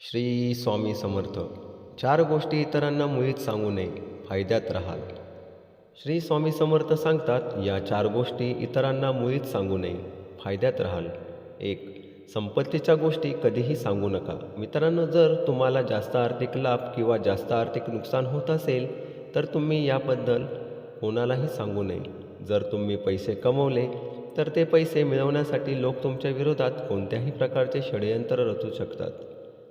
श्री स्वामी समर्थ. चार गोष्टी इतरांना मुळीच सांगू नये फायद्यात राहाल. श्री स्वामी समर्थ सांगतात या चार गोष्टी इतरांना मुळीच सांगू नये फायद्यात राहाल. एक संपत्तीच्या गोष्टी कधीही सांगू नका. मित्रांनो जर तुम्हाला जास्त आर्थिक लाभ किंवा जास्त आर्थिक नुकसान होत असेल तर तुम्ही याबद्दल कोणालाही सांगू नये. जर तुम्ही पैसे कमवले तर ते पैसे मिळवण्यासाठी लोक तुमच्या विरोधात कोणत्याही प्रकारचे षडयंत्र रचू शकतात.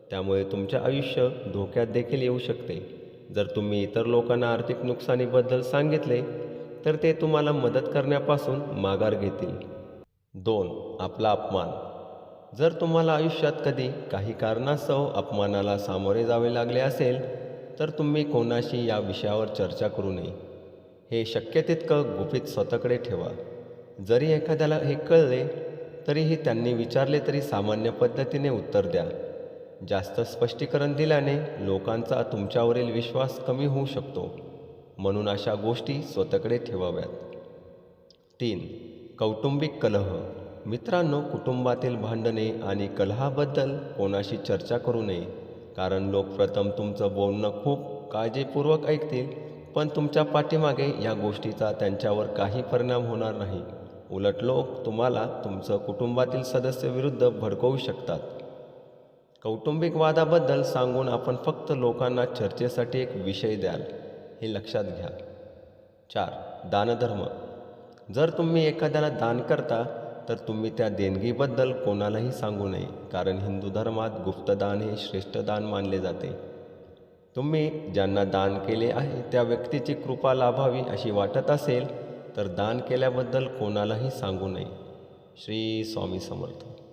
त्यामुळे तुमचे आयुष्य धोक्यात देखील येऊ शकते. जर तुम्ही इतर लोकांना आर्थिक नुकसानीबद्दल सांगितले तर ते तुम्हाला मदत करण्यापासून माघार घेतील. दोन आपला अपमान. जर तुम्हाला आयुष्यात कधी काही कारणास्तव अपमानाला सामोरे जावे लागले असेल तर तुम्ही कोणाशी या विषयावर चर्चा करू नये. हे शक्य तितकं गुपित स्वतःकडे ठेवा. जरी एखाद्याला हे कळले तरीही त्यांनी विचारले तरी सामान्य पद्धतीने उत्तर द्या. जास्त स्पष्टीकरण दिल्याने लोकांचा तुमच्यावरील विश्वास कमी होऊ शकतो. म्हणून अशा गोष्टी स्वतःकडे ठेवाव्यात. तीन कौटुंबिक कलह. मित्रांनो कुटुंबातील भांडणे आणि कलहाबद्दल कोणाशी चर्चा करू नये. कारण लोक प्रथम तुमचं बोलणं खूप काळजीपूर्वक ऐकतील पण तुमच्या पाठीमागे या गोष्टीचा त्यांच्यावर काही परिणाम होणार नाही. उलट लोक तुम्हाला तुमचं कुटुंबातील सदस्य विरुद्ध भडकवू शकतात. कौटुंबिक वादाबद्दल सांगून आपण फक्त लोकांना चर्चेसाठी एक विषय द्याल हे लक्षात घ्या. चार दानधर्म. जर तुम्ही एखाद्याला दान करता तर तुम्ही त्या देणगीबद्दल कोणालाही सांगू नये कारण हिंदू धर्मात गुप्तदान हे श्रेष्ठ दान मानले जाते. तुम्ही ज्यांना दान केले आहे त्या व्यक्तीची कृपा लाभावी अशी वाटत असेल तर दान केल्याबद्दल कोणालाही सांगू नये. श्री स्वामी समर्थ.